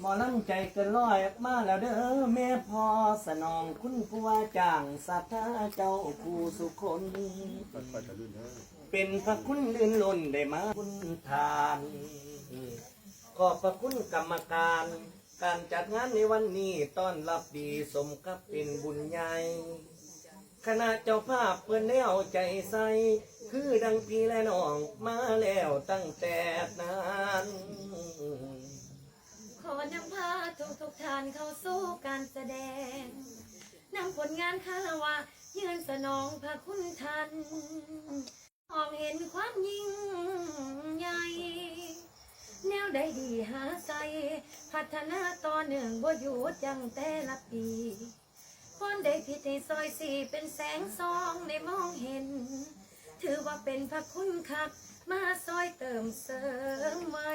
หมอลำใจเกินร้อยมาแล้วเด้อแม่พอสนองคุณผู้ว่าจ้างสัทธาเจ้าผู้สุคน เป็นพระคุณลื่นล้นได้มาคุณทานขอบพระคุณกรรมการ การจัดงานในวันนี้ต้อนรับดีสมกับเป็นบุญใหญ่คณะเจ้าภาพเพื่อนแนวใจใส คือดังพี่และน้องมาแล้วตั้งแต่นาน ขอนำพา ทุกทุกๆท่านเข้าสู่การแสดงนำผลงานคารวะยืนสนองพระคุณท่านมองเห็นความยิ่งใหญ่ แนวใดดีหาใสพัฒนาต่อเนื่องบ่หยุดยั้งแต่ละปีคนได้ผิดในซอยสี่เป็นแสงซองได้มองเห็น ถือว่าเป็นพระคุณคักมาซอยเติมเสริมไว้